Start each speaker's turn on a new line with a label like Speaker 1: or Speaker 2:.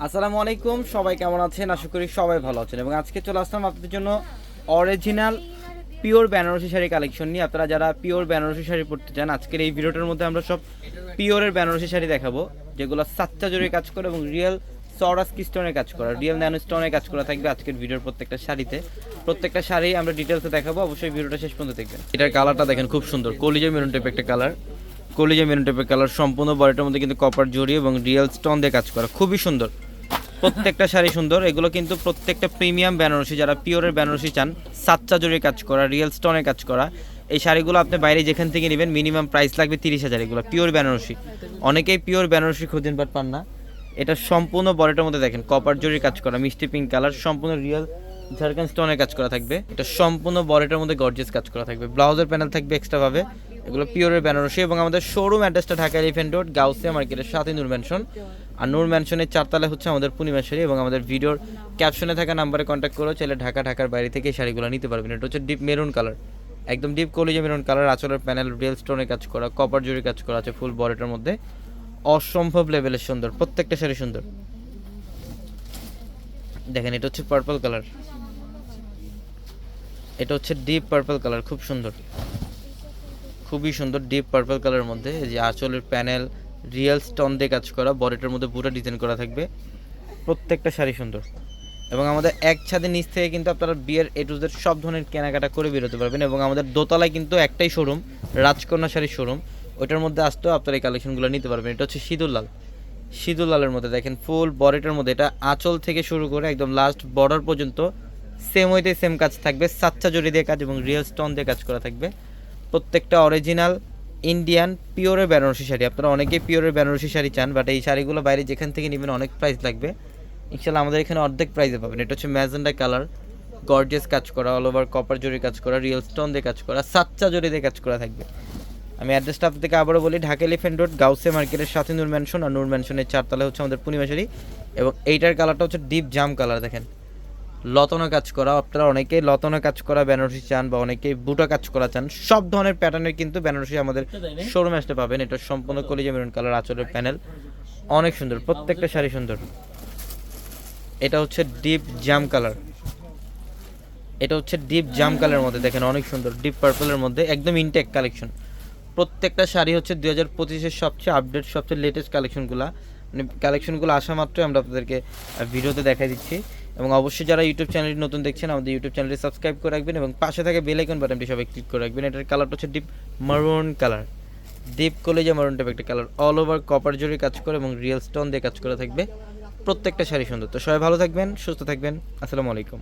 Speaker 1: আসসালামু আলাইকুম, সবাই কেমন আছেন? আশা করি সবাই ভালো আছেন। এবং আজকে চলে আসলাম আপনাদের জন্য original pure Banarasi sari collection নিয়ে। আপনারা যারা পিওর বেনারসি শাড়ি পরতে চান, আজকের এই ভিডিওটার মধ্যে আমরা সব পিওরের বেনারসি শাড়ি দেখাবো, যেগুলো সাচ্চা জোরে কাজ করে এবং রিয়েল সরাসকি স্টোনের কাজ করা রিয়েল ন্যানো স্টোনের কাজ করা থাকবে আজকের ভিডিওর প্রত্যেকটা শাড়িতে। প্রত্যেকটা শাড়ি আমরা ডিটেলসে দেখাবো, অবশ্যই ভিডিওটা শেষ পর্যন্ত দেখবেন। এটার কালারটা দেখেন, খুব সুন্দর, কলিজা মেরুন টাইপ একটা কালার কলিজা মেরুন টাইপের কালার সম্পূর্ণ বডিটার মধ্যে কিন্তু কপার জড়ি এবং রিয়েল স্টোন দিয়ে কাজ করা। খুবই সুন্দর। প্রত্যেকটা শাড়ি সুন্দর। এগুলো কিন্তু প্রত্যেকটা প্রিমিয়াম বেনারসি যারা পিওরের বেনারসি চান সাচ্চা জড়িয়ে কাজ করা রিয়েল স্টোনে কাজ করা। এই শাড়িগুলো আপনি বাইরে যেখান থেকে নেবেন মিনিমাম প্রাইস লাগবে তিরিশ হাজার। এগুলো পিওর বেনারসি অনেকেই পিওর বেনারসি খুঁজেন বাট পান না। এটা সম্পূর্ণ বডিটার মধ্যে দেখেন কপার জড়িয়ে কাজ করা, মিষ্টি পিঙ্ক কালার সম্পূর্ণ রিয়েল ঝাড়খান স্টোনের কাজ করা থাকবে। এটা সম্পূর্ণ বডিটার মধ্যে গর্জেস কাজ করা থাকবে। ব্লাউজের প্যানেল থাকবে এক্সট্রা ভাবে। এগুলো পিওরের বেনারসি এবং আমাদের শোরুম অ্যাড্রেসটা ঢাকা এলিফেন্ট রোড গাউসিয়া মার্কেটের সাথে নূর ম্যানশন আর নূর ম্যানশনের চারতলা হচ্ছে আমাদের পূর্ণিমা শাড়ি এবং আমাদের ভিডিওর ক্যাপশনে থাকা নাম্বারে কন্ট্যাক্ট করেও চাইলে ঢাকা, ঢাকার বাইরে থেকে এই শাড়িগুলো নিতে পারবেন। এটা হচ্ছে ডিপ মেরুন কালার একদম ডিপ কলিজা মেরুন কালার আচলের প্যানেল রিয়েল স্টোনের কাজ করা কপার জুড়ি কাজ করা আছে ফুল বডিটার মধ্যে। অসম্ভব লেভেলের সুন্দর, প্রত্যেকটা শাড়ি সুন্দর। দেখেন, এটা হচ্ছে পার্পল কালার এটা হচ্ছে ডিপ পার্পল কালার খুব সুন্দর। খুবই সুন্দর ডিপ পার্পল কালারের মধ্যে, এই যে আঁচলের প্যানেল রিয়েল স্টোন দিয়ে কাজ করা বডিটার মধ্যে পুরো ডিজাইন করা থাকবে। প্রত্যেকটা শাড়ি সুন্দর। এবং আমাদের এক ছাদের নিচ থেকে কিন্তু আপনারা বিয়ের এ টু জেড সব ধরনের কেনাকাটা করে বেরোতে পারবেন এবং আমাদের দোতলায় কিন্তু একটাই শোরুম রাজকন্যা শাড়ির শোরুম ওইটার মধ্যে আসতেও আপনারা এই কালেকশনগুলো নিতে পারবেন। এটা হচ্ছে সিঁদুর লাল সিঁদুর লালের মধ্যে দেখেন, ফুল বডিটার মধ্যে। এটা আঁচল থেকে শুরু করে একদম লাস্ট বর্ডার পর্যন্ত সেম ওইতে সেম কাজ থাকবে। সাচ্চা জড়ি দিয়ে কাজ এবং রিয়েল স্টোন দিয়ে কাজ করা থাকবে। প্রত্যেকটা অরিজিনাল ইন্ডিয়ান পিওরের বেনারসি শাড়ি। আপনারা অনেকেই পিওরের বেনারসি শাড়ি চান বাট এই শাড়িগুলো বাইরে যেখান থেকে নেবেন অনেক প্রাইস লাগবে। ইনশাল্লাহ আমাদের এখানে অর্ধেক প্রাইসে পাবেন। এটা হচ্ছে ম্যাজেন্ডা কালার গর্জেস কাজ করা অল ওভার কপার জরি কাজ করা রিয়েল স্টোন দিয়ে কাজ করা সাচ্চা জরি দিয়ে কাজ করা থাকবে। আমি অ্যাড্রেসটা আপনাদেরকে আবারও বলি, ঢাকা এলিফেন্ট রোড গাউসে মার্কেটের সাথে নূর ম্যানশন আর নূর ম্যানশনের চারতলা হচ্ছে আমাদের পূর্ণিমাশারি এবং এইটার কালারটা হচ্ছে ডিপ জাম কালার দেখেন। লতনা কাজ করা আপনারা অনেকেই লতনা কাজ করা বেনারসি চান বা অনেকেই বুটা কাজ করা চান সব ধরনের প্যাটার্নের কিন্তু বেনারসি আমাদের শোরুমে আসতে পাবেন। এটা সম্পূর্ণ কলিজা মেরুন কালার আঁচলের প্যানেল অনেক সুন্দর প্রত্যেকটা শাড়ি সুন্দর। এটা হচ্ছে ডিপ জাম কালার এটা হচ্ছে ডিপ জাম কালারের মধ্যে দেখেন অনেক সুন্দর ডিপ পার্পলের মধ্যে একদম ইনটেক কালেকশন প্রত্যেকটা শাড়ি হচ্ছে দুই হাজার পঁচিশের সবচেয়ে আপডেট সবচেয়ে লেটেস্ট কালেকশনগুলো মানে কালেকশনগুলো আসা মাত্রই আমরা আপনাদেরকে ভিডিওতে দেখাই দিচ্ছি। এবং অবশ্যই যারা ইউটিউব চ্যানেলটি নতুন দেখছেন, আমাদের ইউটিউব চ্যানেলটি সাবস্ক্রাইব করে রাখবেন এবং পাশে থাকে বেল আইকন বাটনটি সবাই ক্লিক করে রাখবেন। এটার কালারটা হচ্ছে ডিপ মারুন কালার ডিপ কলেজে মারুন টাইপ একটা কালার অল ওভার কপার জোরে কাজ করে এবং রিয়েল স্টোন দিয়ে কাজ করা থাকবে প্রত্যেকটা শাড়ি সুন্দর। তো সবাই ভালো থাকবেন, সুস্থ থাকবেন। আসসালামু আলাইকুম।